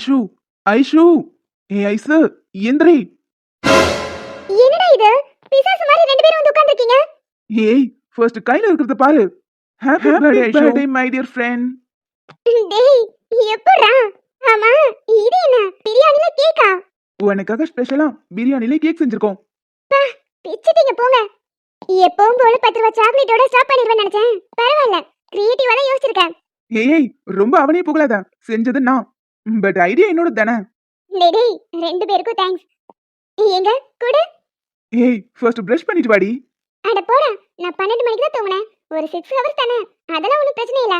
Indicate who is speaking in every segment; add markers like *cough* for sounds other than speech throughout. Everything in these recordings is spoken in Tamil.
Speaker 1: ஐஷு ஐஷு ஏ ஐசு எந்திரி
Speaker 2: என்னடா இது? பிசாசு மாதிரி ரெண்டு பேரும் வந்து உட்கார்ந்திருக்கீங்க?
Speaker 1: ஏய் ஃபர்ஸ்ட் கையில இருக்கிறத பாரு. Happy birthday my dear friend
Speaker 2: டேய் எப்படா ஆமா இது என்ன? பிரியாணில கேக்கா
Speaker 1: உனக்காக ஸ்பெஷலா பிரியாணில கேக் செஞ்சிருக்கோம்.
Speaker 2: பிச்சிட்டீங்க போங்க. எப்பவும் போல பத்து ரூபா சாக்லேட்டோட ஸ்டாப் பண்ணிடுவேன் நினைச்சேன். பரவாயில்ல கிரியேட்டிவா தான் யோசிச்சிருக்கேன்.
Speaker 1: ஏய் ஏய் ரொம்ப அவனே புகழாத. செஞ்சது நான். பட் ஐடியா என்னோட தானே?
Speaker 2: டேய் ரெண்டு பேருக்கும் தேங்க்ஸ் எங்க கூட.
Speaker 1: ஏய் ஃபர்ஸ்ட் பிரஷ் பண்ணிட்டு வாடி.
Speaker 2: அட போடா நான் பன்னெண்டு மணிக்கு தான் தூங்கினேன். ஒரு சிக்ஸ் ஹவர்ஸ் தானே. அதெல்லாம் ஒன்றும் பிரச்சனை இல்லை.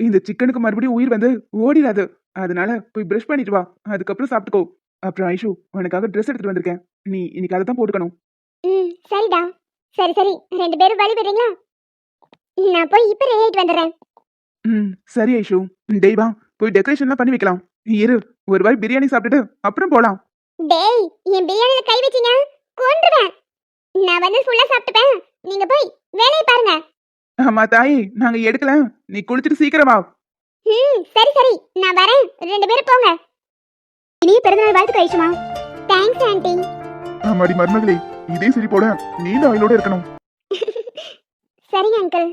Speaker 1: இந்த சிக்கனுக்கு மறுபடியும் உயிர் வந்து ஓடிடாது அதனால போய் பிரஷ் பண்ணிட்டு வா. அதுக்கப்புறம் சாப்பிட்டுக்கோ. அப்புறம் ஐஷு உனக்காக ட்ரெஸ் எடுத்துட்டு வந்திருக்கேன். நீ இன்னைக்கு அதை தான் போட்டுக்கணும்.
Speaker 2: ம் சரிடா. சரி சரி. ரெண்டு பேரும் வழி விடுறீங்களா? நான் போய் இப்போ ரெடி வந்துடுறேன்.
Speaker 1: ம் சரி ஐஷு. டேய் வா. போய் டெக்கரேஷன்லாம் பண்ணி வைக்கலாம். இரு ஒரு வாய் பிரியாணி சாப்பிட்டுட்டு அப்புறம் போலாம்.
Speaker 2: டேய் என் பிரியாணில கை வச்சீங்க. கொன்றுவேன். நான் வந்து ஃபுல்லா சாப்பிட்டுப்பேன். நீங்க போய் வேலையை பாருங்க.
Speaker 1: ஆமா தாயே நாங்க எடுக்கல நீ குளிச்சிட்டு சீக்கிரமா
Speaker 2: ம் சரி சரி. நான் வரேன். ரெண்டு பேரும் போங்க. இனிய பிறந்தநாள் வாழ்த்து கழிச்சுமா தேங்க்ஸ் ஆண்டி
Speaker 1: ஆமாடி மருமகளே. இதே சரி போட நீ தான் அவளோட இருக்கணும். *laughs*
Speaker 2: சரிங்க அங்கிள்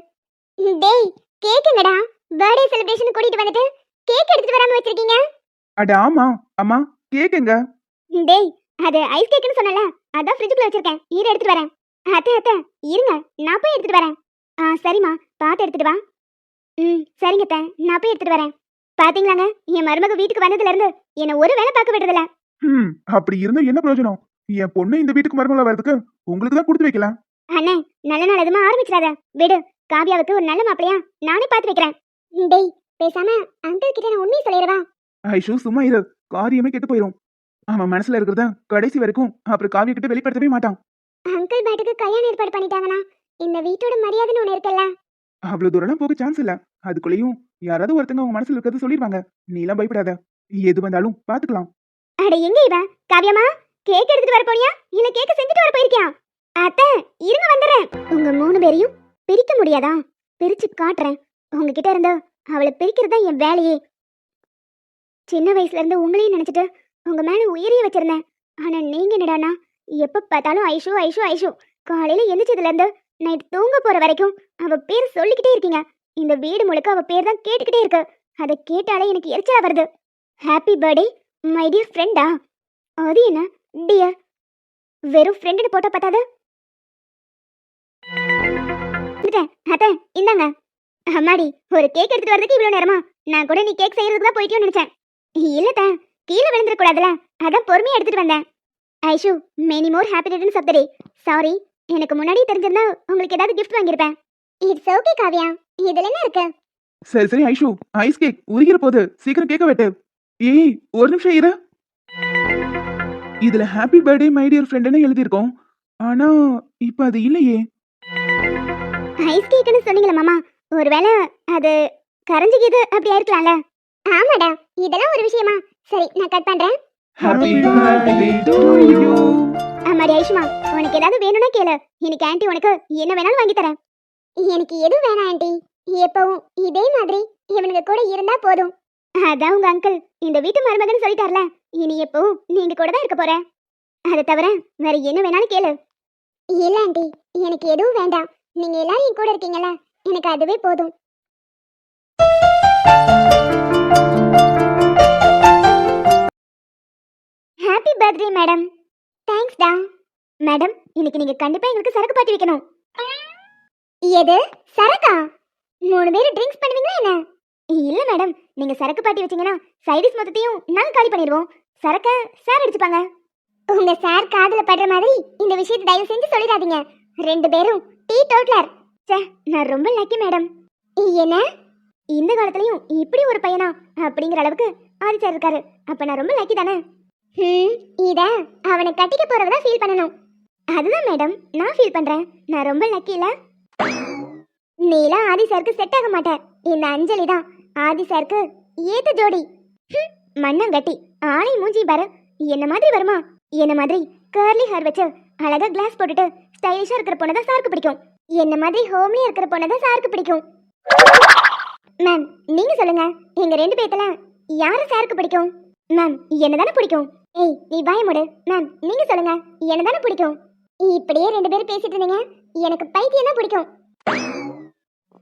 Speaker 2: டேய் கேக் எங்கடா? பர்த்டே செலிப்ரேஷன் கூட்டிட்டு வந்துட்டு கேக் எடுத்துட்டு வராம வச்சிருக்கீங்க?
Speaker 1: அட ஆமா அம்மா கேக் எங்க
Speaker 2: டேய் அது ஐஸ் கேக்குன்னு சொன்னல அதான் ஃப்ரிட்ஜுக்குள்ள வச்சிருக்கேன். இரு எடுத்துட்டு வரேன். அத்தை அத்தை இருங்க நான் போய் எடுத்துட்டு வரேன். ஆ சரிம்மா பார்த்து எடுத்துட்டு வா. ம் சரிங்க அத்தை நான் போய் எடுத்துட்டு வரேன். பாத்தீங்களாங்க என் மருமக வீட்டுக்கு வந்ததுல இருந்து என்ன ஒரு வேலை பார்க்க விடுறதில்ல
Speaker 1: ம் அப்படி இருந்தா என்ன பிரயோஜனம்? என் பொண்ணு இந்த வீட்டுக்கு மருமகளா வரதுக்கு உங்களுக்கு தான் கொடுத்து வைக்கலாம்.
Speaker 2: அண்ணே நல்ல நாள் எதுமா ஆரம்பிச்சிடாத. விடு காவியாவுக்கு ஒரு நல்ல மாப்பிளையா நானே பார்த்து வைக்கிறேன். டேய் பேசாம அங்கிள் கிட்ட நான் உண்மையை சொல்லிடுவா?
Speaker 1: ஐஷு சும்மா இரு. காரியமே கெட்டு போயிரும். அவன் மனசுல இருக்கிறத கடைசி வரைக்கும் அப்புறம் காவிய கிட்ட வெளிப்படுத்தவே மாட்டான்.
Speaker 2: அங்கிள் பேட்டுக்கு கல்யாணம் ஏற்பாடு பண்ணிட்டாங்கன்னா இந்த வீட்டோட மரியாதைன்னு ஒன்று இருக்குல்ல?
Speaker 1: அவ்வளவு தூரம்லாம் போக சான்ஸ் இல்ல. அதுக்குள்ளேயும் யாராவது ஒருத்தங்க அவங்க மனசுல இருக்கிறத சொல்லிடுவாங்க நீ எல்லாம் பயப்படாத. எது வந்தாலும் பாத்துக்கலாம்.
Speaker 2: அட எங்க இவ? காவியம்மா கேக் எடுத்துட்டு வர போனியா இல்ல கேக் செஞ்சுட்டு வர போயிருக்கியா? அத்தை இருங்க வந்துடுறேன். உங்க மூணு பேரையும் பிரிக்க முடியாதா? பிரிச்சு காட்டுறேன். உங்ககிட்ட இருந்து அவளை பிரிக்கிறது தான் என் வேலையே. சின்ன வயசுல இருந்து உங்களையும் நினைச்சிட்டு உங்க மேல உயிரையே வச்சிருந்தேன். ஆனா நீங்க என்னடானா எப்ப பார்த்தாலும் ஐஷு ஐஷு ஐஷு. காலையில எந்திரிச்சதுல இருந்து நைட் தூங்க போற வரைக்கும் அவ பேர் சொல்லிக்கிட்டே இருக்கீங்க. இந்த வீடு முழுக்க அவ பேர் தான் கேட்டுக்கிட்டே இருக்கு. அதை கேட்டாலே எனக்கு எரிச்சலா வருது. ஹாப்பி பர்த்டே மை டியர் ஃப்ரெண்டா அது என்ன? டியர் வெறும் ஃப்ரெண்டுன்னு போட்டா பார்த்தாது அத்தை இந்தாங்க. அம்மாடி ஒரு கேக் எடுத்துட்டு வரதுக்கு இவ்வளவு நேரமா? நான் கூட நீ கேக் செய்யறதுக்கு தான் போயிட்டியோன்னு நினைச்சேன். இல்லத்த கீழே விழுந்துட கூடாதுல அதான் பொறுமையா எடுத்துட்டு வந்தேன். Aishu many more happy returns of the day sorry எனக்கு முன்னாடி தெரிஞ்சிருந்தா உங்களுக்கு ஏதாவது கிஃப்ட் வாங்கியிருப்பேன். It's okay Kavya. இதுல என்ன இருக்கு?
Speaker 1: சரி சரி ஐஷு ஐஸ் கேக் உருகிற போது சீக்கிரம் கேட்க வெட்டு. ஏய் ஒரு நிமிஷம் இரு. இதுல ஹாப்பி பர்த்டே மை டியர் ஃப்ரெண்ட்னு எழுதியிருக்கோம். ஆனா இப்ப அது இல்லையே.
Speaker 2: ஐஸ் கேக்குன்னு சொன்னீங்களா மாமா. ஒருவேளை அது கரைஞ்சிக்கிது அப்படி இருக்கலாம்ல ஆமாடா இதெல்லாம் ஒரு விஷயமா. சரி நான் கட் பண்றேன்.
Speaker 1: ஹாப்பி பர்த்டே டு யூ
Speaker 2: ஆமாடி ஐஷ்மா உனக்கு ஏதாவது வேணும்னா கேளு. இன்னைக்கு ஆண்டி உனக்கு என்ன வேணாலும் வாங்கி தரேன். எனக்கு எதுவும் வேணாம் ஆண்டி எப்பவும் இதே மாதிரி இவனுங்க கூட இருந்தா போதும். அதான் உங்க அங்கிள் இந்த வீட்டு மருமகன் சொல்லிட்டார்ல. இனி எப்பவும் நீங்க கூட தான் இருக்க போற. அதை தவிர வேற என்ன வேணாலும் கேளு. இல்ல ஆண்டி எனக்கு எதுவும் வேண்டாம். நீங்க எல்லாரும் என் கூட இருக்கீங்கல்ல? எனக்கு அதுவே போதும். ஹாப்பி பர்த்டே மேடம் தேங்க்ஸ் டா மேடம் இன்னைக்கு நீங்க கண்டிப்பா எங்களுக்கு சரக்கு பாட்டி வைக்கணும். எது? சரக்கா? மூணு பேரும் ட்ரிங்க்ஸ் பண்ணுவீங்களா என்ன? இல்ல மேடம் நீங்க சரக்கு பாட்டி வச்சீங்கன்னா சைடிஸ் மொத்தத்தையும் நாங்க காலி பண்ணிடுவோம். சரக்க சார் அடிச்சுப்பாங்க. உங்க சார் காதுல படுற மாதிரி இந்த விஷயத்தை தயவு செஞ்சு சொல்லிடாதீங்க. ரெண்டு பேரும் டீ டோட்லர் ச்சே நான் ரொம்ப லக்கி மேடம் என்ன? இந்த காலத்துலயும் இப்படி ஒரு பையனா? அப்படிங்கிற அளவுக்கு ஆதி சார் இருக்காரு. அப்ப நான் ரொம்ப லக்கி தானே? ம் இத அவனை கட்டிக்க போறவதான் ஃபீல் பண்ணணும். அதுதான் மேடம் நான் ஃபீல் பண்றேன். நான் ரொம்ப லக்கி இல்ல? நீலா ஆதி சாருக்கு செட் ஆக மாட்டேன் இந்த அஞ்சலி தான் ஆதி சாருக்கு ஏத்த ஜோடி. மண்ணம் மண்ணங்கட்டி ஆளை மூஞ்சி பாரு. என்ன மாதிரி வருமா? என்ன மாதிரி கேர்லி ஹேர் வச்சு அழகா கிளாஸ் போட்டுட்டு ஸ்டைலிஷா இருக்கிற பொண்ணு தான் சாருக்கு பிடிக்கும். என்ன மாதிரி ஹோம்லியா இருக்கிற பொண்ணை தான் சாருக்கு பிடிக்கும். மேம் நீங்க சொல்லுங்க. எங்க ரெண்டு பேத்துல யாரு சாருக்கு பிடிக்கும்? மேம் என்னதானே பிடிக்கும்? ஏய் நீ பாய முடு. மேம் நீங்க சொல்லுங்க. என்னதானே பிடிக்கும்? இப்படியே ரெண்டு பேரும் பேசிட்டு இருந்தீங்க. எனக்கு பைத்தியம் தான் பிடிக்கும்.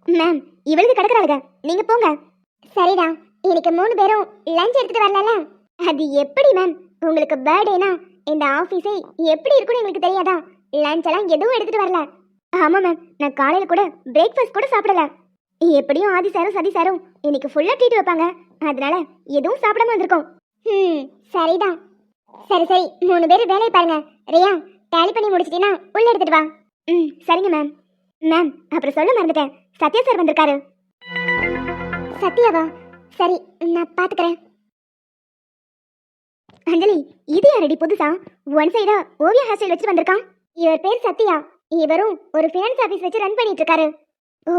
Speaker 2: மேம் இவளுக்கு கிடக்குறாளுங்க. நீங்க போங்க. சரிடா. எனக்கு மூணு பேரும் லஞ்ச் எடுத்துட்டு வரல அது எப்படி மேம் உங்களுக்கு பர்த்டேனா இந்த ஆஃபீஸே எப்படி இருக்குன்னு எங்களுக்கு தெரியாதா? லஞ்ச் எல்லாம் எதுவும் எடுத்துட்டு வரல. ஆமா மேம் நான் காலையில கூட பிரேக்ஃபாஸ்ட் கூட சாப்பிடல. எப்படியும் ஆதி சாரும் சதி சாரும் இன்னைக்கு ஃபுல்லா ட்ரீட் வைப்பாங்க. அதனால எதுவும் சாப்பிடாம வந்திருக்கோம். ம் சரிதான். சரி சரி. மூணு பேர் வேலையை பாருங்க. ரியா டேலி பண்ணி முடிச்சிட்டீங்கன்னா உள்ள எடுத்துட்டு வா. ம் சரிங்க மேம் மேம் அப்புறம் சொல்ல மறந்துட்டேன். சத்யா சார் வந்திருக்காரு. சத்யாவா? சரி நான் பாத்துக்கிறேன். அஞ்சலி இது யாரடி புதுசா? ஒன் சைடா ஓவியா ஹாஸ்டல் வச்சு வந்திருக்கான். இவர் பேர் சத்யா. இவரும் ஒரு ஃபினான்ஸ் ஆஃபீஸ் வச்சு ரன் பண்ணிட்டு இருக்காரு ஓ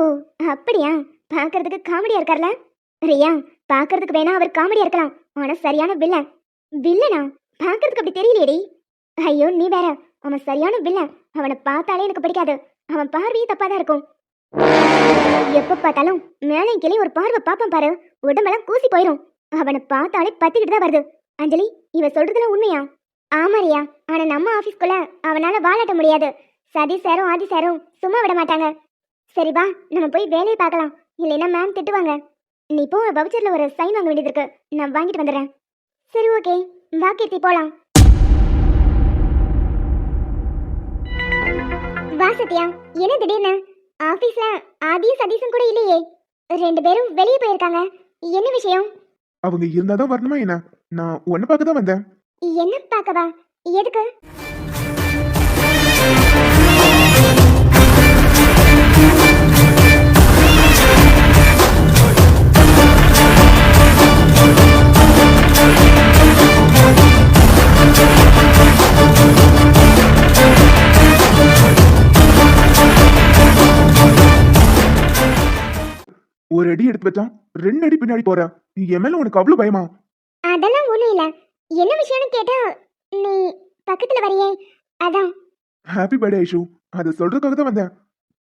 Speaker 2: அப்படியா? பார்க்கறதுக்கு காமெடியா இருக்கார்ல? ரியா பார்க்கறதுக்கு வேணா அவர் காமெடியா இருக்கலாம். ஆனா சரியான வில்லன் வில்லனா பார்க்கறதுக்கு அப்படி தெரியலையேடி. ஐயோ நீ வேற. அவன் சரியான வில்லன் அவனை பார்த்தாலே எனக்கு பிடிக்காது. அவன் பார்வையே தப்பா தான் இருக்கும். எப்ப பார்த்தாலும் மேலே கிளி ஒரு பார்வை பாப்பம் பாரு. உடம்பெல்லாம் கூசி போயிடும் அவனை பார்த்தாலே பத்திக்கிட்டு தான் வருது. அஞ்சலி இவ சொல்றதுலாம் உண்மையா? ஆமா ரியா. ஆனா நம்ம ஆபீஸ்க்குள்ள அவனால வாழாட்ட முடியாது. சதி சாரும் ஆதி சாரும். சும்மா விட மாட்டாங்க. சரி வா நம்ம போய் வேலையை பார்க்கலாம். இல்லைன்னா மேம் திட்டுவாங்க. நீ போ வவுச்சர்ல ஒரு சைன் வாங்க வேண்டியது இருக்கு. நான் வாங்கிட்டு வந்துடுறேன். சரி ஓகே வா கீர்த்தி போலாம். வா சத்யா. என்ன திடீர்னு? ஆபீஸ்ல ஆதியும் சதீஷும் கூட இல்லையே. ரெண்டு பேரும் வெளியே போயிருக்காங்க. என்ன விஷயம்?
Speaker 1: அவங்க இருந்தாதான் வரணுமா என்ன? நான் உன்னை பார்க்க தான் வந்தேன்.
Speaker 2: என்ன பார்க்கவா? எதுக்கு?
Speaker 1: ஒரு அடி எடுத்து வச்சான் ரெண்டு அடி பின்னாடி போற. என் மேல உனக்கு அவ்வளவு பயமா?
Speaker 2: அதெல்லாம் ஒண்ணும் இல்ல. என்ன விஷயம்னு கேட்டா நீ பக்கத்துல வரியே. அதான்.
Speaker 1: Happy birthday Aishu. அதை சொல்றதுக்காக தான் வந்தேன்.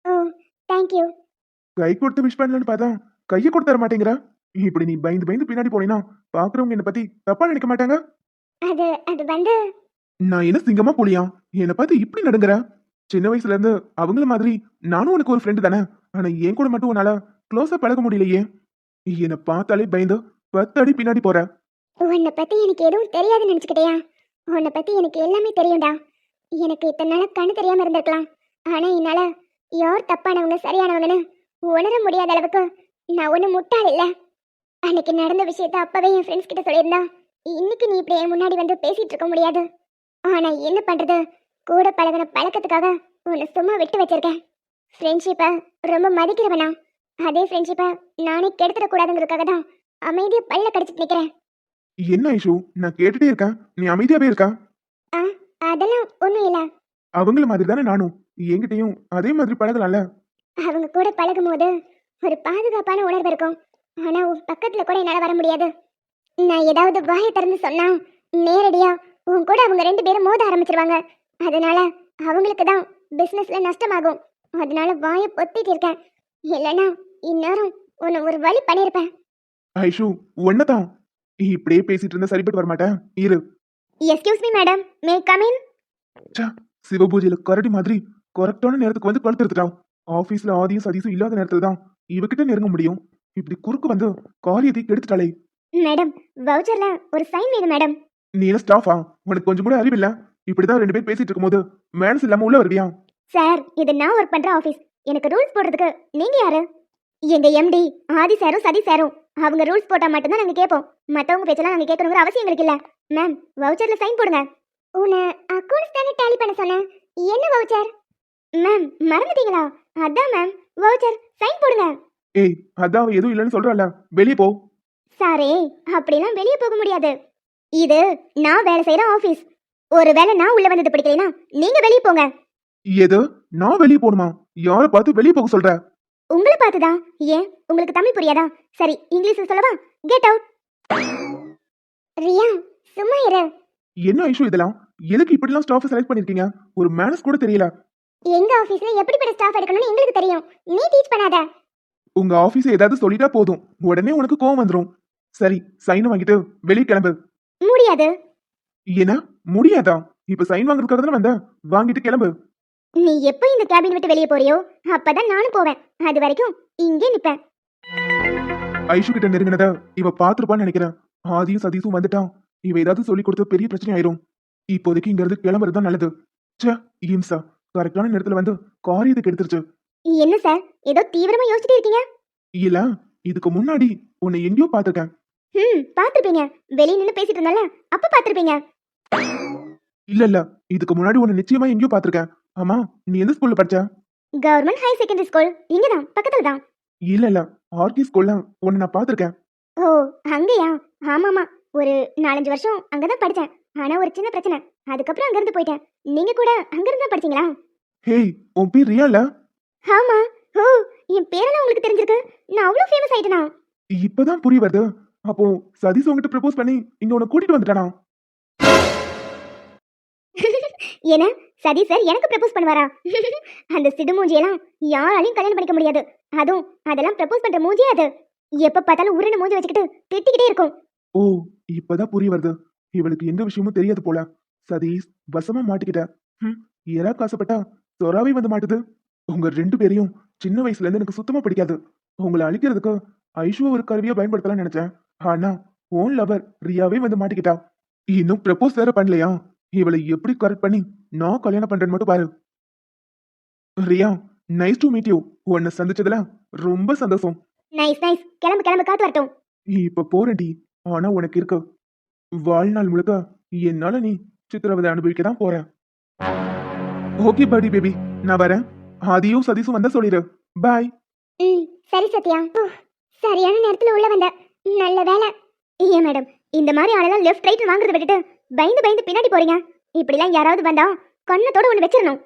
Speaker 2: ஓ தேங்க்யூ
Speaker 1: கை கொடுத்து விஷ் பண்ணலன்னு பார்த்தா கையை கொடுத்து தர மாட்டேங்கிற? இப்படி நீ பயந்து பயந்து பின்னாடி போனீனா பாக்குறவங்க என்னை பத்தி தப்பா நினைக்க மாட்டாங்க?
Speaker 2: அது அது வந்து
Speaker 1: நான் என்ன சிங்கமா புலியா? என்னை பார்த்து இப்படி நடுங்குற? சின்ன வயசுல இருந்து அவங்கள மாதிரி நானும் உனக்கு ஒரு ஃப்ரெண்டு தானே? ஆனா என் கூட மட்டும் உன்னால க்ளோஸா பழக முடியலையே. என்னை பார்த்தாலே பயந்து பத்து அடி பின்னாடி போற.
Speaker 2: உன்னை பத்தி எனக்கு எதுவும் தெரியாதுன்னு நினைச்சுக்கிட்டியா? உன்னை பத்தி எனக்கு எல்லாமே தெரியும்டா. எனக்கு இத்தனை நாளா கண்ணு தெரியாம இருந்திருக்கலாம். ஆனா என்னால யார் தப்பானவங்க சரியானவங்கன்னு உணர முடியாத அளவுக்கு நான் ஒண்ணு முட்டாள் இல்ல. அன்னைக்கு நடந்த விஷயத்த அப்பவே என் ஃப்ரெண்ட்ஸ் கிட்ட சொல்லியிருந்தா இன்னைக்கு நீ இப்படி என் முன்னாடி வந்து பேசிட்டு இருக்க முடியாது. ஆனா என்ன பண்றது? கூட பழகின பழக்கத்துக்காக உன்னை சும்மா விட்டு வச்சிருக்கேன். ஃப்ரெண்ட்ஷிப்பை ரொம்ப மதிக்கிறவனா. அதே ஃப்ரெண்ட்ஷிப்பை நானே கெடுத்துடக்கூடாதுங்கிறதுக்காக தான் அமைதியா பல்ல கடிச்சிட்டு நிக்கிறேன்.
Speaker 1: என்ன ஐஷு நான் கேட்டுட்டே இருக்கேன் நீ அமைதியாவே இருக்கா?
Speaker 2: ஆ அதெல்லாம் ஒன்றும் இல்லை.
Speaker 1: அவங்கள மாதிரி தானே நானும். என்கிட்டயும் அதே மாதிரி பழகலாம்ல?
Speaker 2: அவங்க கூட பழகும் போது ஒரு பாதுகாப்பான உணர்வு இருக்கும். ஆனா உன் பக்கத்துல கூட என்னால வர முடியாது. நான் ஏதாவது வாயை திறந்து சொன்னா நேரடியா உன் கூட அவங்க ரெண்டு பேரும் மோத ஆரம்பிச்சிருவாங்க. அதனால அவங்களுக்கு தான் பிசினஸ்ல நஷ்டமாகும். அதனால வாயை பொத்திட்டு இருக்கேன். இல்லைன்னா இந்நேரம் உன்னை ஒரு வழி பண்ணியிருப்பேன்
Speaker 1: ஐஷு ஒன்னதான் இப்படியே பேசிட்டு இருந்தா சரிப்பட்டு வரமாட்டேன் இரு.
Speaker 2: Excuse me madam may come in
Speaker 1: ச்சே, சிவபூஜையில கரடி மாதிரி கரெக்டான நேரத்துக்கு வந்து கழுத்துட்டான் ஆபீஸ்ல ஆதியும் சதீசும் இல்லாத நேரத்துல தான் இவகிட்ட நெருங்க முடியும். இப்படி குறுக்கு வந்து காரியத்தை கெடுத்துட்டாளே.
Speaker 2: மேடம் வவுச்சர்ல ஒரு சைன் வேணும் மேடம்
Speaker 1: நீ ஸ்டாஃபா உனக்கு கொஞ்சம் கூட அறிவில்ல? இப்படிதான் ரெண்டு பேர் பேசிட்டு இருக்கும்போது மேனஸ் இல்லாம உள்ள வருவியா?
Speaker 2: சார் இது நான் ஒர்க் பண்ற ஆபீஸ் எனக்கு ரூல்ஸ் போடுறதுக்கு நீங்க யாரு? எங்க எம்டி ஆதி சாரும் சதி சாரும் அவங்க ரூல்ஸ் போட்டா மட்டும்தான் நாங்க கேட்போம். மத்தவங்க பேச்செல்லாம் நாங்க கேட்கணுங்கிற அவசியம் எங்களுக்கு இல்ல. மேம் வவுச்சர்ல சைன் போடுங்க. உன்னை அக்கௌண்ட்ஸ் தானே டேலி பண்ண சொன்னேன். என்ன வவுச்சர் மேம் மறந்துட்டீங்களா? அதான் மேம் வவுச்சர் சைன் போடுங்க.
Speaker 1: ஏய் அதான் அவ எதுவும் இல்லைன்னு சொல்றாள் வெளியே போ.
Speaker 2: சாரே அப்படிலாம் வெளியே போக முடியாது. இது நான் வேலை செய்யற ஆபீஸ் ஒருவேளை நான் உள்ள வந்தது பிடிக்கலைன்னா நீங்க வெளியே போங்க.
Speaker 1: எது? நான் வெளியே போகணுமா யாரை பார்த்து வெளியே போக சொல்ற?
Speaker 2: உங்களை பார்த்துதான் ஏன்? உங்களுக்கு தமிழ் புரியாதா? சரி இங்கிலீஷ்ல சொல்லவா? கெட் அவுட் ரியா சும்மா இரு.
Speaker 1: என்ன ஐஷு இதெல்லாம்? எதுக்கு இப்படிலாம் ஸ்டாஃப் செலக்ட் பண்ணிருக்கீங்க? ஒரு மேனஸ் கூட தெரியல.
Speaker 2: எங்க ஆபீஸ்ல எப்படிப்பட்ட ஸ்டாஃப் எடுக்கணும்னு எங்களுக்கு தெரியும். நீ டீச் பண்ணாத.
Speaker 1: உங்க ஆபீஸ் ஏதாவது சொல்லிட்டா போதும். உடனே உனக்கு கோவம் வந்துரும். சரி சைன் வாங்கிட்டு வெளியே கிளம்பு.
Speaker 2: முடியாது.
Speaker 1: ஏன்னா முடியாதா? இப்ப சைன் வாங்குறதுக்காக தானே வந்த? வாங்கிட்டு கிளம்பு.
Speaker 2: நீ எப்போ இந்த கேபின் விட்டு வெளியே போறியோ அப்பதான் நானும் போவேன். அது வரைக்கும் இங்கே நிப்பேன்.
Speaker 1: ஐஷு கிட்ட நெருங்கினத இவ பாத்துருப்பான்னு நினைக்கிறேன். ஆதியும் சதீஷும் வந்துட்டான். இவ ஏதாவது சொல்லி கொடுத்து பெரிய பிரச்சனை ஆயிரும். இப்போதைக்கு இங்க இருந்து கிளம்புறது தான் நல்லது. ச்சே இம்சா கரெக்டான நேரத்துல வந்து காரியத்துக்கு எடுத்துருச்சு?
Speaker 2: என்ன சார் ஏதோ தீவிரமா யோசிச்சுட்டு இருக்கீங்க?
Speaker 1: இல்ல இதுக்கு முன்னாடி உன்னை எங்கேயோ பாத்திருக்கேன்
Speaker 2: ம் பார்த்திருப்பீங்க. வெளியே நின்று பேசிட்டு இருந்தல அப்ப பார்த்திருப்பீங்க.
Speaker 1: இல்ல இல்ல. இதுக்கு முன்னாடி உன்னை நிச்சயமா எங்கேயோ பாத்திருக்கேன் ஆமா நீ எந்த ஸ்கூல்ல படிச்ச?
Speaker 2: கவர்மெண்ட் ஹை செகண்டரி ஸ்கூல் இங்க தான் பக்கத்துல தான்
Speaker 1: இல்ல. இல்ல ஆர்கி ஸ்கூல்ல உன்னை நான் பாத்திருக்கேன்
Speaker 2: ஓ அங்கயா? ஆமாமா. ஒரு நாலஞ்சு வருஷம் அங்கதான் படிச்சேன். ஆனா ஒரு சின்ன பிரச்சனை. அதுக்கப்புறம் அங்க இருந்து போயிட்டேன். நீங்க கூட அங்க இருந்து தான் படிச்சீங்களா?
Speaker 1: ஹேய் உன் பேர் ரியால
Speaker 2: ஆமா. ஓ என் பேரெல்லாம் உங்களுக்கு தெரிஞ்சிருக்கு. நான் அவ்வளவு ஃபேமஸ் ஆயிட்டேனா?
Speaker 1: இப்பதான் புரிய வருது. அப்போ சதீஷ் உங்ககிட்ட ப்ரப்போஸ் பண்ணி இங்க உன்னை கூட்டிட்டு வந்துட்டானா?
Speaker 2: ஏன்னா சதி சார் எனக்கு ப்ரப்போஸ் பண்ணுவாரா? *laughs* அந்த சிடு மூஞ்சியெல்லாம் யாராலையும் கல்யாணம் பண்ணிக்க முடியாது. அதுவும் அதெல்லாம் ப்ரப்போஸ் பண்ற மூஞ்சியே அது? எப்ப பார்த்தாலும் உருண்டு மூஞ்சி வச்சுக்கிட்டு திட்டிக்கிட்டே இருக்கும்.
Speaker 1: ஓ இப்பதான் புரிய வருது. இவளுக்கு எந்த விஷயமும் தெரியாது போல. சதீஷ் வசமா மாட்டிக்கிட்ட. ம் ஏரா காசுப்பட்டா சொராவே வந்து மாட்டுது. உங்க ரெண்டு பேரையும் சின்ன வயசுல இருந்து எனக்கு சுத்தமா பிடிக்காது. உங்களை அழிக்கிறதுக்கு ஐஷுவ ஒரு கருவியா பயன்படுத்தலாம்னு நினைச்சேன். ஆனா ஓன் லவர் ரியாவே வந்து மாட்டிக்கிட்டா. இன்னும் ப்ரப்போஸ் வேற பண்ணலையா? இவளை எப்படி கரெக்ட் பண்ணி நான் கல்யாணம் பண்றேன்னு மட்டும் பாரு. Riya nice to meet you உன்னை சந்திச்சதுல ரொம்ப சந்தோஷம்.
Speaker 2: நைஸ் நைஸ் கிளம்பு கிளம்பு காத்து வரட்டும்.
Speaker 1: இப்ப போறேன்டி. ஆனா உனக்கு இருக்கு. வாழ்நாள் முழுக்க என்னால நீ சித்திரவதை அனுபவிக்க தான் போறேன் ஓகே படி பேபி நான் வரேன். ஆதியும் சதீஷும் வந்தா சொல்லிடு பாய்
Speaker 2: ம் சரி சத்யா. சரியான நேரத்துல உள்ள வந்த. நல்ல வேலை. ஏன் மேடம் இந்த மாதிரி ஆளெல்லாம் லெஃப்ட் ரைட் வாங்குறத விட்டுட்டு பயந்து பயந்து பின்னாடி போறீங்க. இப்படிலாம் யாராவது வந்தா கண்ணத்தோட ஒன்று வச்சிடணும்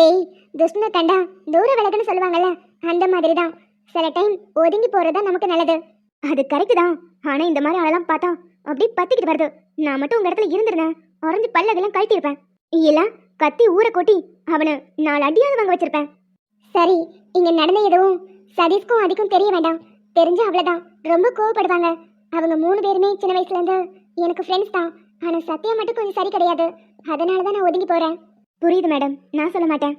Speaker 2: டேய் துஷ்ண கண்டா தூர விலகுன்னு சொல்லுவாங்கல்ல அந்த மாதிரி தான் சில டைம் ஒதுங்கி போறதா நமக்கு நல்லது. அது கரெக்டு தான். ஆனா இந்த மாதிரி ஆளெல்லாம் பார்த்தா அப்படி பத்திக்கிட்டு வருது. நான் மட்டும் உங்க இடத்துல இருந்திருந்தேன் உறைஞ்சு பல்லகெல்லாம் கழட்டியிருப்பேன் இல்ல கத்தி ஊரை கொட்டி அவனை நாலு அடியாவது வாங்க வச்சிருப்பேன். சரி இங்க நடந்த எதுவும் சதீஷ்க்கும் அதுக்கும் தெரிய வேண்டாம். தெரிஞ்ச அவ்வளவுதான். ரொம்ப கோவப்படுவாங்க. அவங்க மூணு பேருமே சின்ன வயசுல இருந்து எனக்கு ஃப்ரெண்ட்ஸ் தான். ஆனா சத்யா மட்டும் கொஞ்சம் சரி கிடையாது. அதனால தான் நான் ஒதுங்கி போறேன். புரியுது மேடம். நான் சொல்ல மாட்டேன்.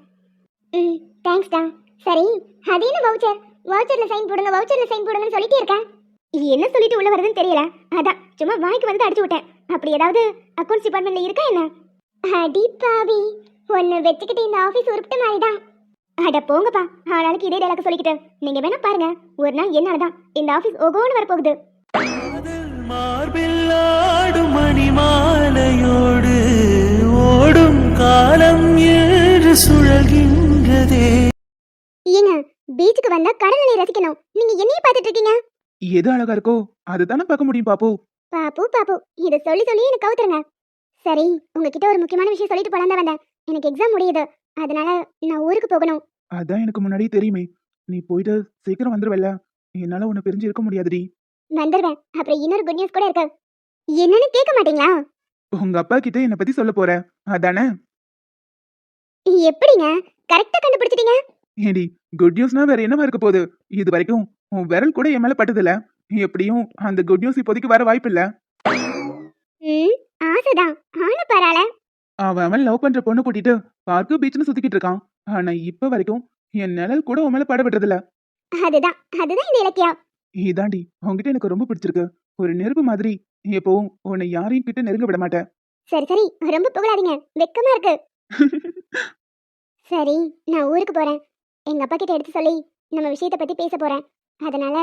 Speaker 2: ம் தேங்க்ஸ்டா சரி அது என்ன வவுச்சர் வவுச்சர்ல சைன் போடுங்க வவுச்சர்ல சைன் போடுங்கன்னு சொல்லிட்டே இருக்கேன். இது என்ன சொல்லிட்டு உள்ள வருதுன்னு தெரியல. அதான் சும்மா வாய்க்கு வந்து அடிச்சு விட்டேன். அப்படி ஏதாவது அக்கௌண்ட்ஸ் டிபார்ட்மெண்ட்ல இருக்கா என்ன? அடி பாவி. ஒன்னு வச்சுக்கிட்டு இந்த ஆபீஸ் உருப்பிட்ட மாதிரிதான். அட போங்கப்பா. ஆனாலுக்கு இதே டைலாக் சொல்லிக்கிட்டு. நீங்க வேணா பாருங்க. ஒரு நாள் என்னாலதான் இந்த ஆபீஸ் ஒகோன்னு வரப்போகுது.
Speaker 3: ஆடும் மணிமாலையோடு ஓடும் காலம் ஏறு சுழல்கின்றதே.
Speaker 2: ஏங்க பீச்சுக்கு வந்தா கடல் நீர் ரசிக்கணும். நீங்க என்னைய பார்த்துட்டு இருக்கீங்க?
Speaker 1: எது அழகா இருக்கோ அதுதானே பார்க்க முடியும் பாப்பு.
Speaker 2: பாப்பு பாப்பு இத சொல்லி சொல்லி எனக்கு கவுத்துருங்க. சரி உங்ககிட்ட ஒரு முக்கியமான விஷயம் சொல்லிட்டு போலாம் தான் வந்தேன். எனக்கு எக்ஸாம் முடியுது. அதனால நான் ஊருக்கு போகணும்.
Speaker 1: அதான் எனக்கு முன்னாடியே தெரியுமே. நீ போயிட்டு சீக்கிரம் வந்துருவல்ல. என்னால உன்னை பிரிஞ்சு இருக்க முடியாதுடி.
Speaker 2: வந்துடுவேன் அப்புறம் இன்னொரு குட் நியூஸ் கூட இருக்கு. என்னன்னு கேட்க மாட்டீங்களா?
Speaker 1: உங்க அப்பா கிட்ட என்னை பத்தி சொல்ல போற. அதானே?
Speaker 2: எப்படிங்க? கரெக்டா கண்டுபிடிச்சிட்டீங்க?
Speaker 1: ஏடி குட் நியூஸ்னா வேற என்னவா இருக்க போகுது? இது வரைக்கும் உன் விரல் கூட என் மேல பட்டதில்ல. எப்படியும் அந்த குட் நியூஸ் இப்போதைக்கு வர வாய்ப்பு இல்ல.
Speaker 2: ம் ஆசைதான். ஆனா பரவாயில்ல
Speaker 1: அவன் அவன் லவ் பண்ற பொண்ணு கூட்டிட்டு பார்க்கு பீச்னு சுத்திக்கிட்டு இருக்கான். ஆனா இப்ப வரைக்கும் என் நிழல் கூட உன் மேல படவிடுறது இல்ல
Speaker 2: அதுதான். அதுதான் இந்த இலக்கியம்.
Speaker 1: இதாண்டி உன்கிட்ட எனக்கு ரொம்ப பிடிச்சிருக்கு. ஒரு நெருப்பு மாதிரி எப்பவும் உன்னை யாரையும் கிட்ட நெருங்க விட மாட்டேன்.
Speaker 2: சரி சரி. ரொம்ப புகழாதீங்க. வெக்கமா இருக்கு. *laughs* சரி நான் ஊருக்கு போறேன். எங்க அப்பா கிட்ட எடுத்து சொல்லி நம்ம விஷயத்தை பத்தி பேச போறேன். அதனால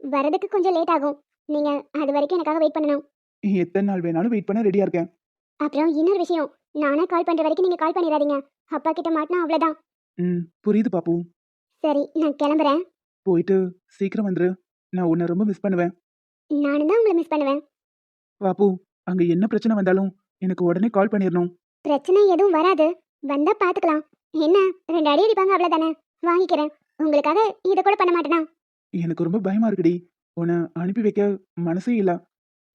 Speaker 2: வரதுக்கு கொஞ்சம் லேட் ஆகும். நீங்க அது வரைக்கும் எனக்காக வெயிட் பண்ணணும்.
Speaker 1: எத்தனை நாள் வேணாலும் வெயிட் பண்ண ரெடியா இருக்கேன்.
Speaker 2: அப்புறம் இன்னொரு விஷயம். நானே கால் பண்ற வரைக்கும் நீங்க கால் பண்ணிடாதீங்க. அப்பா கிட்ட மாட்டினா அவ்வளவுதான்.
Speaker 1: ம் புரியுது பாப்பு.
Speaker 2: சரி நான் கிளம்புறேன்.
Speaker 1: போயிட்டு சீக்கிரம் வந்துரு. நான் உன்னை ரொம்ப மிஸ் பண்ணுவேன்.
Speaker 2: நானும் தான் உங்களை மிஸ் பண்ணுவேன்.
Speaker 1: பாப்பு அங்க என்ன பிரச்சனை வந்தாலும் எனக்கு உடனே கால் பண்ணிடணும்
Speaker 2: பிரச்சனை எதுவும் வராது. வந்தா பாத்துக்கலாம். என்ன ரெண்டு அடி அடிப்பாங்க அவ்வளவுதானே? வாங்கிக்கிறேன். உங்களுக்காக இதை கூட பண்ண மாட்டேனா?
Speaker 1: எனக்கு ரொம்ப பயமா இருக்குடி. உன்னை அனுப்பி வைக்க மனசே இல்ல.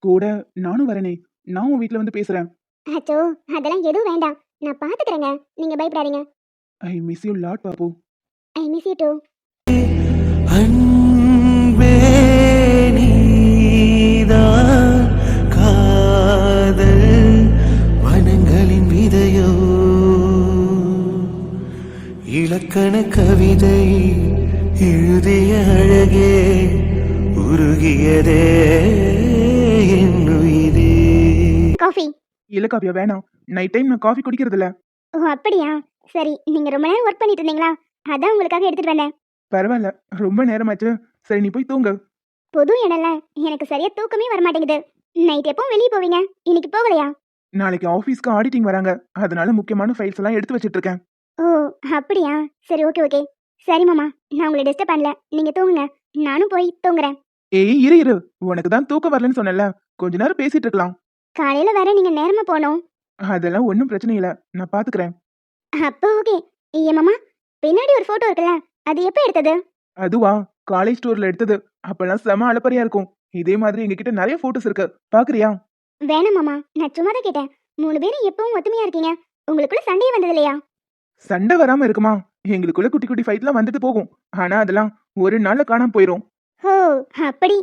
Speaker 1: கூட நானும் வரேனே. நான் உன் வீட்ல வந்து பேசுறேன்.
Speaker 2: அச்சோ அதெல்லாம் எதுவும் வேண்டாம். நான் பாத்துக்கிறேங்க. நீங்க பயப்படாதீங்க.
Speaker 1: ஐ மிஸ் யூ லாட் பாப்பு
Speaker 2: ஐ மிஸ் யூ டூ
Speaker 3: இலக்கண கவிதை எழுதிய அழகே உருகியதே என் உயிரே.
Speaker 2: காஃபி.
Speaker 1: இல்ல காவியா வேணாம். நைட் டைம் நான் காஃபி குடிக்கிறது இல்ல
Speaker 2: ஓ அப்படியா? சரி நீங்க ரொம்ப நேரம் ஒர்க் பண்ணிட்டு இருந்தீங்களா? அதான் உங்களுக்காக எடுத்துட்டு வந்தேன்.
Speaker 1: பரவாயில்ல ரொம்ப நேரமாச்சு. சரி நீ போய் தூங்கு.
Speaker 2: புது இடம்ல எனக்கு சரியா தூக்கமே வர மாட்டேங்குது நைட் எப்போ வெளியே போவீங்க? இன்னைக்கு போகலையா?
Speaker 1: நாளைக்கு ஆபீஸ்க்கு ஆடிட்டிங் வராங்க. அதனால முக்கியமான ஃபைல்ஸ் எல்லாம் எடுத்து வச்சிட்டு இருக்கேன்.
Speaker 2: ஓ அப்படியா? சரி ஓகே ஓகே. சரி மாமா. நான் உங்களை டிஸ்டர்ப் பண்ணல. நீங்க தூங்குங்க. நானும் போய் தூங்குறேன்.
Speaker 1: ஏய் இரு இரு. உனக்கு தான் தூக்கம் வரலன்னு சொன்னல கொஞ்ச நேரம் பேசிட்டு இருக்கலாம்.
Speaker 2: காலையில வேற நீங்க நேரமா போகணும்.
Speaker 1: அதெல்லாம் ஒன்றும் பிரச்சனை இல்ல. நான் பாத்துக்கிறேன்.
Speaker 2: அப்போ ஓகே. ஏன் மாமா பின்னாடி ஒரு போட்டோ இருக்குல்ல? அது எப்போ எடுத்தது?
Speaker 1: அதுவா? காலேஜ் டூர்ல எடுத்தது. அப்பெல்லாம் செம அலப்பறையா இருக்கும். இதே மாதிரி எங்ககிட்ட நிறைய போட்டோஸ் இருக்கு. பாக்குறியா?
Speaker 2: வேணாம் மாமா. நான் சும்மா தான் கேட்டேன். மூணு பேரும் எப்பவும் ஒத்துமையா இருக்கீங்க. உங்களுக்குள்ள சண்டையே வந்தது இல்லையா
Speaker 1: சண்டை வராம இருக்குமா? எங்களுக்குள்ள குட்டி குட்டி ஃபைட்லாம் வந்துட்டு போகும். ஆனா அதெல்லாம் ஒரு நாள்ல காணாம போயிரும்.
Speaker 2: ஓ அப்படி.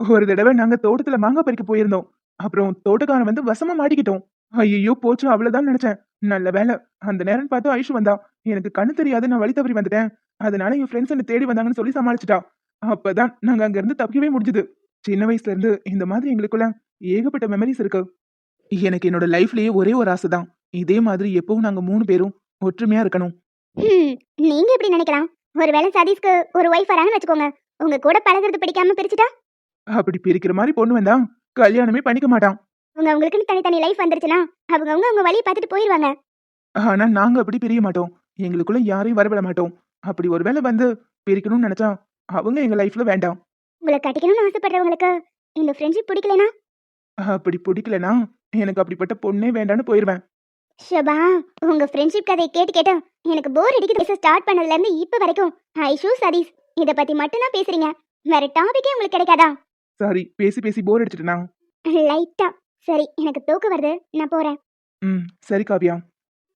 Speaker 1: ஒரு தடவை நாங்க தோட்டத்துல மாங்காய் பறிக்க போயிருந்தோம். அப்புறம் தோட்டக்காரன் வந்து வசமா மாட்டிக்கிட்டோம். ஐயோ போச்சு அவ்வளவுதான் நினைச்சேன். நல்ல வேலை. அந்த நேரம் பார்த்து ஐஷு வந்தா. எனக்கு கண்ணு தெரியாது நான் வழி தவறி வந்துட்டேன். அதனால என் ஃப்ரெண்ட்ஸ் என்ன தேடி வந்தாங்கன்னு சொல்லி சமாளிச்சிட்டா. அப்பதான் நாங்க அங்க இருந்து தப்பிக்கவே முடிஞ்சுது. சின்ன வயசுல இருந்து இந்த மாதிரி எங்களுக்குள்ள ஏகப்பட்ட மெமரிஸ் இருக்கு. எனக்கு என்னோட லைஃப்லயே ஒரே ஒரு ஆசை தான் இதே மாதிரி எப்பவும் நாங்க மூணு பேரும் ஒற்றுமையா இருக்கணும்.
Speaker 2: நீங்க எப்படி நினைக்கலாம்? ஒருவேளை சதீஷ்க்கு ஒரு ஒய்ஃப் வராங்கன்னு வச்சுக்கோங்க. உங்க கூட பழகுறது பிடிக்காம பிரிச்சுட்டா?
Speaker 1: அப்படி பிரிக்கிற மாதிரி பொண்ணு வந்தா கல்யாணமே பண்ணிக்க மாட்டான்.
Speaker 2: உங்க அவங்களுக்குன்னு தனித்தனி லைஃப் வந்துருச்சுன்னா அவங்க அவங்க அவங்க வழியை பார்த்துட்டு போயிருவாங்க.
Speaker 1: ஆனா நாங்க அப்படி பிரிய மாட்டோம். எங்களுக்குள்ள யாரையும் வரவிட மாட்டோம். அப்படி ஒருவேளை வந்து பிரிக்கணும்னு நினைச்சா அவங்க எங்க லைஃப்ல வேண்டாம்.
Speaker 2: உங்களை கட்டிக்கணும்னு ஆசைப்படுறவங்களுக்கு இந்த ஃப்ரெண்ட்ஷிப் பிடிக்கலனா?
Speaker 1: அப்படி பிடிக்கலனா எனக்கு அப்படிப்பட்ட பொண்ணே வேண்டாம்னு போயிருவேன்.
Speaker 2: ஷபா உங்க ஃப்ரெண்ட்ஷிப் கதையை கேட்டு கேட்டு எனக்கு போர் அடிக்குது. ஸ்டார்ட் பண்ணதுல இருந்து இப்ப வரைக்கும் ஐஷு சதீஷ். இத பத்தி மட்டும் தான் பேசுறீங்க. வேற டாபிக்கே உங்களுக்கு கிடைக்காதா?
Speaker 1: சாரி பேசி பேசி போர் அடிச்சிட்டேனா
Speaker 2: லைட்டா சரி எனக்கு தூக்கம் வருது. நான் போறேன்.
Speaker 1: ம் சரி காவியா.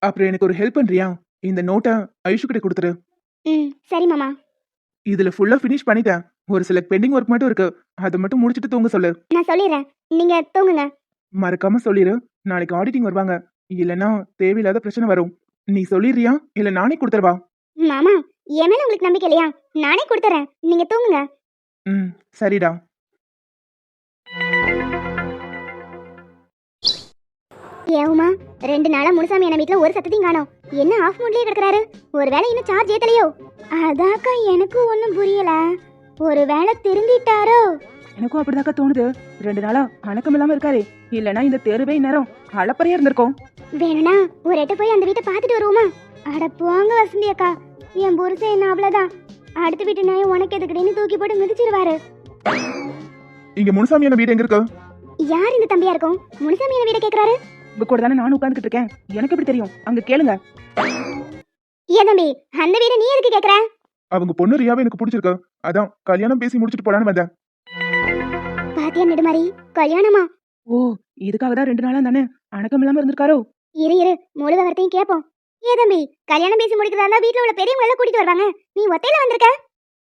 Speaker 1: அப்புறம் எனக்கு ஒரு ஹெல்ப் பண்றியா? இந்த நோட்டை ஐஷு கிட்ட கொடுத்துரு.
Speaker 2: ம் சரி மாமா.
Speaker 1: இதுல ஃபுல்லா ஃபினிஷ் பண்ணிட்டேன். ஒரு சில பெண்டிங் ஒர்க் மட்டும் இருக்கு. அதை மட்டும் முடிச்சிட்டு தூங்க சொல்லு.
Speaker 2: நான் சொல்லிடுறேன். நீங்க தூங்குங்க.
Speaker 1: மறக்காம சொல்லிரு. நாளைக்கு ஆடிட்டிங் வருவாங்க. இல்லனா தேவையில்லாத பிரச்சனை வரும். நீ சொல்லிடுறியா? இல்ல நானே கொடுத்துருவா
Speaker 2: மாமா என் மேல உங்களுக்கு நம்பிக்கை இல்லையா? நானே கொடுத்துறேன். நீங்க தூங்குங்க.
Speaker 1: ம் சரிடா.
Speaker 2: ஏவுமா ரெண்டு நாளா முனுசாமி என்ன வீட்ல ஒரு சத்தத்தையும் காணோம். என்ன ஆஃப் மூட்லயே கிடக்குறாரு? ஒருவேளை இன்னும் சார்ஜ் ஏத்தலையோ? அதாக்கா எனக்கும் ஒண்ணும் புரியல. ஒருவேளை திருந்திட்டாரோ?
Speaker 1: எனக்கும் அப்படிதாக்கா தோணுது. ரெண்டு நாளா அணக்கம் இல்லாம இருக்காரே. இல்லனா இந்த தெருவே நேரம் அளப்பறையா இருந்திருக்கும்.
Speaker 2: வேணும்னா ஒரு எட்ட போய் அந்த வீட்டை பார்த்துட்டு வருவோமா? அட போங்க வசந்தி அக்கா. என் புருஷன் என்ன அவ்வளவுதான். அடுத்த வீட்டு நாயை உனக்கு எதுக்குடின்னு தூக்கி போட்டு மிதிச்சிருவாரு.
Speaker 1: இங்க முனுசாமியான வீடு எங்க இருக்கு?
Speaker 2: யார் இந்த தம்பியா இருக்கும்? முனுசாமி என்ன வீட கேக்குறாரு?
Speaker 1: உங்க கூட தானே நானும் உட்காந்துக்கிட்டு இருக்கேன். எனக்கு எப்படி தெரியும்? அங்க கேளுங்க.
Speaker 2: ஏன் தம்பி அந்த வீட நீ எதுக்கு கேக்குற?
Speaker 1: அவங்க பொண்ணு ரியாவை எனக்கு பிடிச்சிருக்கு. அதான் கல்யாணம் பேசி முடிச்சிட்டு போலான்னு வந்தேன்.
Speaker 2: பாத்தியா நெடுமாரி கல்யாணமா?
Speaker 1: ஓ இதுக்காக தான் ரெண்டு நாளா தானே? அணக்கம் இல்லாம இருந்திருக்காரோ?
Speaker 2: இரு இரு. முழு விவரத்தையும் கேட்போம் ஏ தம்பி கல்யாணம் பேசி முடிக்கிறதா இருந்தா வீட்ல உள்ள பெரியவங்க எல்லாம் கூட்டிட்டு வருவாங்க. நீ ஒத்தையில வந்திருக்க?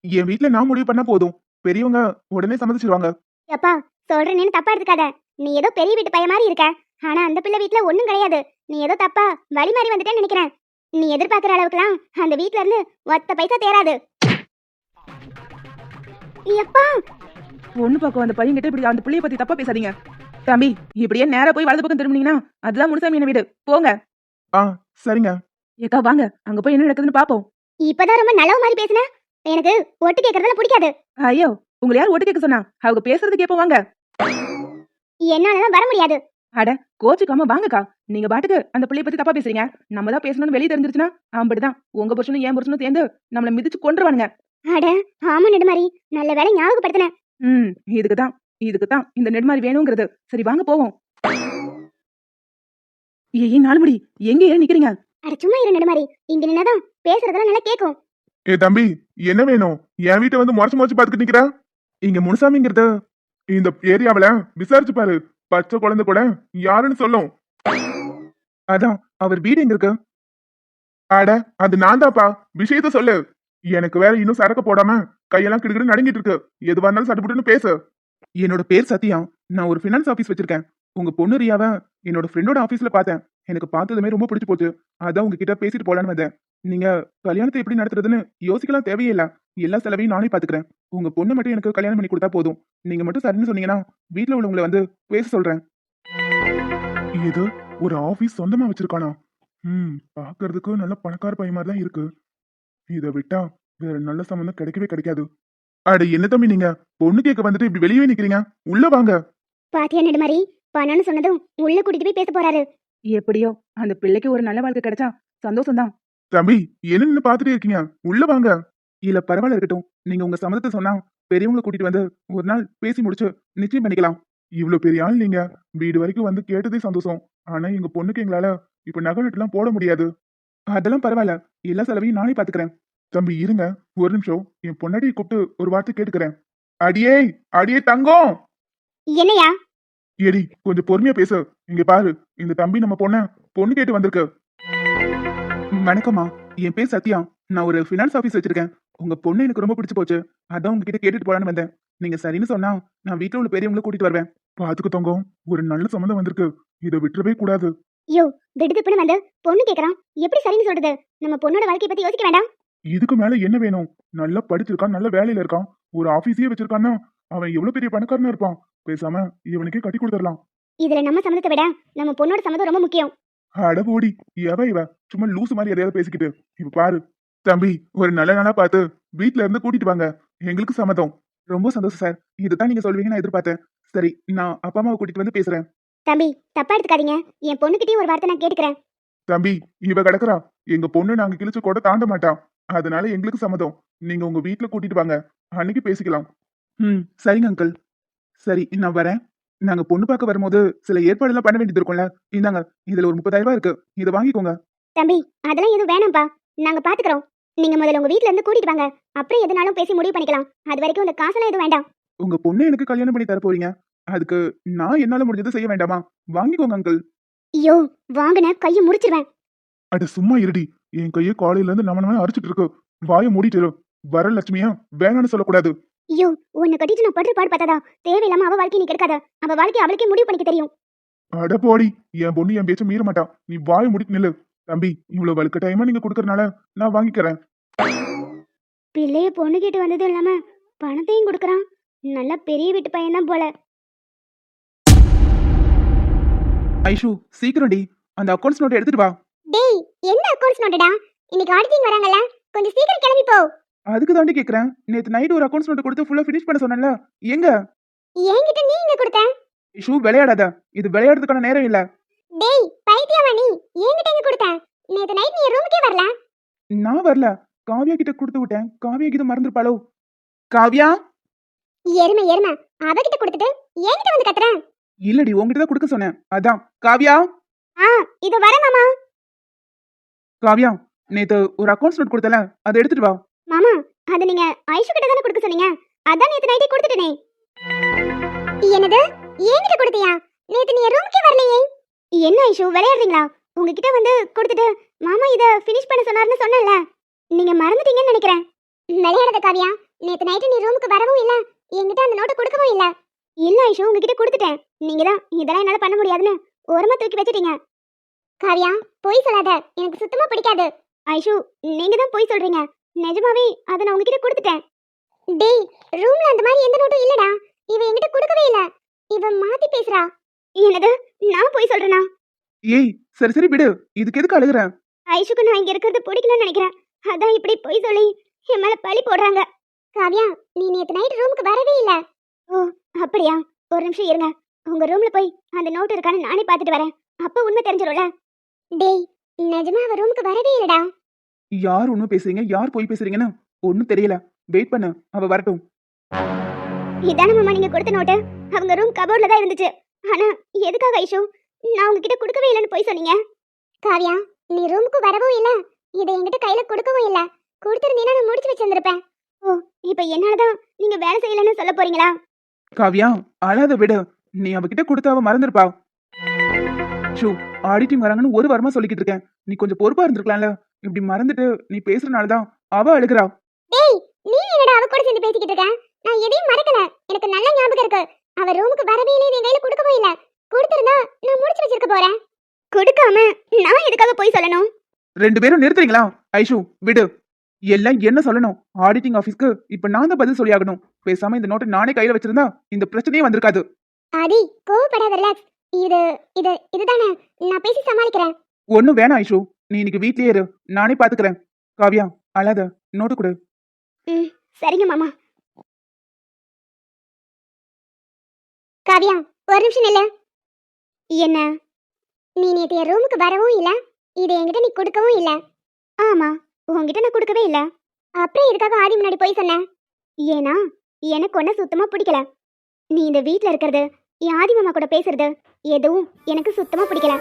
Speaker 1: என் வீட்ல நான் முடிவு பண்ணா போதும். பெரியவங்க உடனே சம்மதிச்சிருவாங்க.
Speaker 2: எப்பா சொல்றேன்னு தப்பா எடுத்துக்காத. நீ ஏதோ பெரிய வீட்டு பையன் மாதிரி இருக்க. ஆனா அந்த பிள்ளை வீட்ல ஒண்ணும் கிடையாது. நீ ஏதோ தப்பா வழி மாறி வந்துட்டேன்னு நினைக்கிறேன். நீ எதிர்பார்க்கிற அளவுக்குலாம் அந்த வீட்ல இருந்து ஒத்த பைசா தேராது. எப்பா!
Speaker 4: பொண்ணு பார்க்க அந்த பையன்கிட்ட இப்படி அந்த பிள்ளைய பத்தி தப்பா பேசாதீங்க. தம்பி இப்படியே நேரா போய் வலது பக்கம் திரும்பினீங்கன்னா அதுதான் முனுசாமி என்ன வீடு. போங்க.
Speaker 1: ஆ சரிங்க.
Speaker 4: ஏக்கா வாங்க. அங்க போய் என்ன நடக்குதுன்னு பாப்போம்.
Speaker 2: இப்பதான் ரொம்ப நல்லவ மாதிரி பேசுன. எனக்கு ஒட்டு கேக்குறதுல பிடிக்காது.
Speaker 4: ஐயோ உங்களை யார் ஒட்டு கேட்க சொன்னா? அவங்க பேசுறது கேப்போம் வாங்க.
Speaker 2: என்னாலதான் வர முடியாது.
Speaker 4: கோச்சுக்காம வாங்கக்கா. நீங்க பாட்டுக்கு அந்த பிள்ளைய பத்தி தப்பா பேசுறீங்க. நம்ம தான் பேசணும்னு வெளியே தெரிஞ்சிருச்சுன்னா அப்படிதான் உங்க புருஷனும் என் புருஷனும் சேர்ந்து நம்மள மிதிச்சு கொண்டுருவானுங்க
Speaker 2: அட ஆமா நெடுமாரி நல்ல வேலை ஞாபகப்படுத்தின.
Speaker 4: ம் இதுக்கு தான் இதுக்கு தான் இந்த நெடுமாறி வேணுங்கிறது. சரி வாங்க போவோம். ஏய் நாலுமுடி எங்க ஏன் நிக்கிறீங்க?
Speaker 2: அட சும்மா இரு நெடுமாரி இங்க நின்னதான் பேசுறதெல்லாம் நல்லா கேக்கும்.
Speaker 1: ஏ தம்பி என்ன வேணும்? என் வீட்டை வந்து முறைச்சு முறைச்சு பாத்துக்கிட்டு நிக்கிற? இங்க முனுசாமிங்கிறது இந்த ஏரியாவுல விசாரிச்சு பாரு. பச்சை குழந்தை கூட யாருன்னு சொல்லும். அதான் அவர் வீடு எங்க இருக்கு? அட அது நான் தான்ப்பா. விஷயத்த சொல்லு. எனக்கு வேற இன்னும் சரக்கு போடாம கையெல்லாம் கிடுக்கிடு நடுங்கிட்டு இருக்கு. எதுவா இருந்தாலும் சட்டுப்புட்டுன்னு பேசு. என்னோட பேர் சத்யா. நான் ஒரு ஃபினான்ஸ் ஆஃபீஸ் வச்சிருக்கேன். உங்க பொண்ணு ரியாவை என்னோட ஃப்ரெண்டோட ஆஃபீஸ்ல பார்த்தேன். எனக்கு பார்த்ததுமே ரொம்ப பிடிச்சி போச்சு. அதான் உங்ககிட்ட பேசிட்டு போலான்னு வந்தேன். நீங்க கல்யாணத்தை எப்படி நடத்துறதுன்னு யோசிக்கலாம் தேவையே இல்ல எல்லா செலவையும் நானே பாத்துக்கிறேன். உங்க பொண்ணு மட்டும் எனக்கு கல்யாணம் பண்ணி கொடுத்தா போதும். நீங்க மட்டும் சரின்னு சொன்னீங்கன்னா வீட்டுல உள்ளவங்களை வந்து பேச சொல்றேன். இது ஒரு ஆபீஸ் சொந்தமா வச்சிருக்கானா? ம் பாக்குறதுக்கு நல்ல பணக்கார பையன் மாதிரி தான் இருக்கு. இதை விட்டா வேற நல்ல சம்பந்தம் கிடைக்கவே கிடைக்காது. அட என்ன தம்பி நீங்க? பொண்ணு கேட்க வந்துட்டு இப்படி வெளியே நிக்கிறீங்க? உள்ள வாங்க.
Speaker 2: பாத்தியா நெடுமாரி பணம்னு சொன்னதும் உள்ள கூட்டிட்டு போய் பேச போறாரு.
Speaker 4: எப்படியோ அந்த பிள்ளைக்கு ஒரு நல்ல வாழ்க்கை கிடைச்சா சந்தோஷம்தான்.
Speaker 1: தம்பி என்னன்னு பாத்துட்டே இருக்கீங்க? உள்ள வாங்க. இல்ல பரவாயில்ல இருக்கட்டும். நீங்க உங்க சம்மதத்தை சொன்னா பெரியவங்களை கூட்டிட்டு வந்து ஒரு நாள் பேசி முடிச்சு நிச்சயம் பண்ணிக்கலாம். இவ்வளவு பெரிய ஆள் நீங்க. வீடு வரைக்கும் வந்து கேட்டதே சந்தோஷம். ஆனா எங்க பொண்ணுக்கு எங்களால இப்ப நகை நட்டுலாம் போட முடியாது. அதெல்லாம் பரவாயில்ல. எல்லா செலவையும் நானே பாத்துக்கிறேன். தம்பி இருங்க. ஒரு நிமிஷம். என் பொன்னாடியை கூப்பிட்டு ஒரு வார்த்தை கேட்டுக்கிறேன். அடியே அடியே தங்கம்!
Speaker 2: என்னையா?
Speaker 1: ஏடி கொஞ்சம் பொறுமையா பேசு. இங்க பாரு இந்த தம்பி நம்ம பொண்ண பொண்ணு கேட்டு வந்திருக்கு. வணக்கம்மா. என் பேர் சத்யா. நான் ஒரு ஃபினான்ஸ் ஆஃபீஸ் வச்சிருக்கேன். உங்க பொண்ணு எனக்கு ரொம்ப பிடிச்சு போச்சு. அதான் உங்ககிட்ட கேட்டுட்டு போலான்னு வந்தேன். நீங்க சரின்னு சொன்னா நான் வீட்டுல உள்ள பெரியவங்களை கூட்டிட்டு வருவேன். பாத்துக்கு தங்கம். ஒரு நல்ல சம்மந்தம் வந்திருக்கு. இதை விட்டுறவே கூடாது.
Speaker 2: யோ திடுதிப்புன்னு வந்து பொண்ணு கேக்குறான். எப்படி சரின்னு சொல்றது? நம்ம பொண்ணோட வாழ்க்கைய பத்தி யோசிக்க வேண்டாம்.
Speaker 1: இதுக்கு மேல என்ன வேணும்? நல்லா படிச்சிருக்கான் நல்ல வேலையில இருக்கான். ஒரு ஆபீஸே வச்சிருக்கான்னா அவன் எவ்வளவு பெரிய பணக்காரனா இருப்பான்? பேசாம இவனுக்கே கட்டி கொடுத்துடலாம்.
Speaker 2: இதுல நம்ம சம்மதத்தை விட நம்ம பொண்ணோட சம்மதம் ரொம்ப முக்கியம்.
Speaker 1: அடபோடி எவ இவ? சும்மா லூசு மாதிரி எதையாவது பேசிக்கிட்டு. இப்ப பாரு தம்பி ஒரு நல்ல நாளா பார்த்து வீட்ல இருந்து கூட்டிட்டு வாங்க. எங்களுக்கு சம்மதம். ரொம்ப சந்தோஷம் சார் இதுதான் நீங்க சொல்வீங்கன்னு நான் எதிர்பார்த்தேன். சரி நான் அப்பா அம்மாவை கூட்டிட்டு வந்து பேசுறேன்.
Speaker 2: தம்பி தப்பா எடுத்துக்காதீங்க. என் பொண்ணுகிட்டயும் ஒரு வார்த்தை நான் கேட்டுக்கிறேன்.
Speaker 1: தம்பி இவ கிடக்குறா. எங்க பொண்ணு நாங்க கிழிச்சு கூட தாண்ட மாட்டான் அதனால எங்களுக்கு சம்மதம். நீங்க உங்க வீட்ல கூட்டிட்டு வாங்க. அன்னைக்கு பேசிக்கலாம். ம் சரிங்க அங்கிள் சரி நான் வரேன். நாங்க பொண்ணு பார்க்க வரும்போது சில ஏற்பாடுலாம் பண்ண வேண்டியது இருக்கும்ல. இந்தாங்க இதுல ஒரு முப்பதாயிரம் ரூபாய் இருக்கு. இதை வாங்கிக்கோங்க.
Speaker 2: தம்பி அதெல்லாம் எதுவும் வேணாம்ப்பா நாங்க பாத்துக்கிறோம். நீங்க முதல்ல உங்க வீட்ல இருந்து கூட்டிட்டு வாங்க. அப்புறம் எதுனாலும் பேசி முடிவு பண்ணிக்கலாம். அது வரைக்கும் இந்த காசெல்லாம் எதுவும் வேண்டாம்.
Speaker 1: உங்க பொண்ணு எனக்கு கல்யாணம் பண்ணி தர போறீங்க. அதுக்கு நான் என்னால முடிஞ்சதை செய்ய வேண்டாமா? வாங்கிக்கோங்க அங்கிள்
Speaker 2: ஐயோ வாங்கின கையை முறிச்சிருவேன்.
Speaker 1: அட சும்மா இருடி. என் கையை காலையில இருந்து நம்ம நம்ம அரைச்சிட்டு இருக்கு. வாயை மூடிட்டு இரு. வர லட்சுமியா. வேணாம்னு சொல்லக்கூடாது.
Speaker 2: ஐயோ உன்னை கட்டிட்டு நான் படுற பாடு பார்த்ததா? தேவையில்லாம அவ வாழ்க்கை நீ கெடுக்காத. அவ வாழ்க்கை அவளுக்கே முடிவு பண்ணிக்க தெரியும்.
Speaker 1: அட போடி. என் பொண்ணு என் பேச்ச மீற மாட்டான் நீ வாயை மூடிட்டு நில்லு. தம்பி இவ்வளவு வலுக்க டைமா நீங்க கொடுக்கறனால நான் வாங்கிக்கிறேன்.
Speaker 2: பிள்ளைய பொண்ணு கேட்டு வந்ததும் இல்லாம பணத்தையும் கொடுக்கறான். நல்ல பெரிய வீட்டு பையன் தான் போல.
Speaker 1: ஐஷு சீக்கிரம் டி. அந்த அக்கௌண்ட்ஸ் நோட் எடுத்துட்டு வா.
Speaker 2: என்ன அக்கவுண்ட்ஸ் நோட்டடா இன்னைக்கு ஆடிட்டிங் வராங்கல்ல கொஞ்சம் சீக்கிரம் கிளம்பி போ.
Speaker 1: அதுக்கு தாண்டி கேக்குறேன். நேத்து நைட் ஒரு அக்கௌண்ட்ஸ் நோட் கொடுத்து ஃபுல்லா ஃபினிஷ் பண்ண சொன்னேன்ல எங்க?
Speaker 2: என்கிட்ட நீ எங்க கொடுத்த?
Speaker 1: ஐஷு விளையாடாத. இது விளையாடுறதுக்கான நேரம் இல்ல.
Speaker 2: டேய் பைத்தியமா நீ. என்கிட்ட எங்க கொடுத்த? நேத்து நைட் நீ ரூமுக்கே வரல.
Speaker 1: நான் வரல. காவியா கிட்ட கொடுத்து விட்டேன். காவியா கிட்ட மறந்துருப்பாளோ? காவியா?
Speaker 2: எருமை எருமை. அவகிட்ட கொடுத்துட்டு என்கிட்ட வந்து கத்துற?
Speaker 1: இல்லடி உங்ககிட்ட தான் கொடுக்க சொன்னேன். அதான். காவியா?
Speaker 2: ஆ இது வர மாமா.
Speaker 1: காவியா நேத்து ஒரு அக்கவுண்ட்ஸ் நோட் கொடுத்தல அதை எடுத்துட்டு வா.
Speaker 2: மாமா அது நீங்க ஐஷு கிட்ட தானே கொடுக்க சொன்னீங்க? அதான் நேத்து நைட்டே கொடுத்துட்டேனே. என்னது? என்கிட்ட கொடுத்தியா? நேத்து நீ ரூமுக்கே வரலையே. என்ன ஐஷு விளையாடுறீங்களா? உங்ககிட்ட வந்து கொடுத்துட்டு மாமா இத ஃபினிஷ் பண்ண சொன்னாருன்னு சொன்னல நீங்க மறந்துட்டீங்கன்னு நினைக்கிறேன். விளையாடாத காவியா நேத்து நைட்டு நீ ரூமுக்கு வரவும் இல்ல என்கிட்ட அந்த நோட்டை கொடுக்கவும் இல்ல. இல்ல ஐஷு உங்ககிட்ட கொடுத்துட்டேன். நீங்க தான் இதெல்லாம் என்னால பண்ண முடியாதுன்னு ஓரமா தூக்கி வச்சிட்டீங்க. காவியா பொய் சொல்லாத. எனக்கு சுத்தமா பிடிக்காது. ஐஷு நீங்க தான் பொய் சொல்றீங்க. நிஜமாவே அதை நான் உங்ககிட்ட கொடுத்துட்டேன். டேய் ரூம்ல அந்த மாதிரி எந்த நோட்டும் இல்லடா. இவ என்கிட்ட கொடுக்கவே இல்ல. இவ மாத்தி பேசுறா. என்னது? நான் போய் சொல்றேனா?
Speaker 1: ஏய் சரி சரி விடு. இதுக்கு எதுக்கு அழுகுற?
Speaker 2: ஐஷுக்கு நான் இங்க இருக்கிறது பிடிக்கலன்னு நினைக்கிறேன். அதான் இப்படி பொய் சொல்லி என் மேல பழி போடுறாங்க. காவியா நீ நேத்து நைட் ரூமுக்கு வரவே இல்ல. ஓ அப்படியா? ஒரு நிமிஷம் இருங்க. உங்க ரூம்ல போய் அந்த நோட் இருக்கான்னு நானே பார்த்துட்டு வரேன். அப்ப உண்மை தெரிஞ்சிடும்ல டேய் நிஜமா அவ ரூமுக்கு வரவே இல்லடா.
Speaker 1: யார் ஒன்னும் பேசுறீங்க? யார் போய் பேசுறீங்கன்னு ஒன்னும் தெரியல. வெயிட் பண்ணு அவ வரட்டும்.
Speaker 2: இதான மாமா நீங்க கொடுத்த நோட்டு அவங்க ரூம் கபோர்ட்ல தான் இருந்துச்சு. ஆனா எதுக்காக ஐஷு? நான் உங்ககிட்ட கொடுக்கவே இல்லைன்னு போய் சொன்னீங்க. காவியா நீ ரூமுக்கு வரவும் இல்ல. இதை என்கிட்ட கையில கொடுக்கவும் இல்ல. கொடுத்திருந்தீங்கன்னா நான் முடிச்சு வச்சிருந்திருப்பேன். ஓ இப்போ என்னாலதான் நீங்க வேலை செய்யலன்னு சொல்ல போறீங்களா?
Speaker 1: காவியா அழாத விடு. நீ அவகிட்ட கொடுத்த அவ மறந்துருப்பா. ஷூ ஆடிட்டிங் வராங்கன்னு ஒரு வாரமா சொல்லிக்கிட்டு இருக்கேன். நீ கொஞ்சம் பொறுப்பா இருந்திருக்கலாம்ல. இப்படி மறந்துட்டு நீ பேசுறனால தான் அவ அழுகுறா.
Speaker 2: டேய் நீ என்னடா அவ கூட சேர்ந்து பேசிக்கிட்டு இருக்க? நான் எதையும் மறக்கல. எனக்கு நல்ல ஞாபகம் இருக்கு. அவ ரூமுக்கு வரவே இல்லை என் கையில கொடுக்கவும் இல்ல. கொடுத்திருந்தா நான் முடிச்சு வச்சிருக்க போறேன். கொடுக்காம நான் எதுக்காக போய் சொல்லணும்?
Speaker 1: ரெண்டு பேரும் நிறுத்துறீங்களா? ஐஷு விடு. எல்லாம் என்ன சொல்லணும்? ஆடிட்டிங் ஆபீஸ்க்கு இப்ப நான் தான் பதில் சொல்லியாகணும். பேசாம இந்த நோட்டை நானே கையில வச்சிருந்தா இந்த பிரச்சனையே வந்திருக்காது.
Speaker 2: ஆதி கோவப்படாத ரிலாக்ஸ் இது இது இதுதானே நான் பேசி சமாளிக்கிறேன்.
Speaker 1: ஒண்ணும் வேணாம் ஐஷு. நீ இன்னைக்கு வீட்லயே இரு. நானே பாத்துக்கிறேன். காவியா அழாத. நோட்டு கொடு.
Speaker 2: ம் சரிங்க மாமா. காவியா ஒரு நிமிஷம் நில்லு. என்ன? நீ நேற்று என் ரூமுக்கு வரவும் இல்லை. இதை என்கிட்ட நீ கொடுக்கவும் இல்லை. ஆமா உன்கிட்ட நான் கொடுக்கவே இல்லை. அப்புறம் எதுக்காக ஆதி முன்னாடி போய் சொன்னேன் ஏன்னா எனக்கு ஒன்றும் சுத்தமாக பிடிக்கல. நீ இந்த வீட்டில் இருக்கிறது ஆதி மாமா கூட பேசுறது எதுவும் எனக்கு சுத்தமாக பிடிக்கல.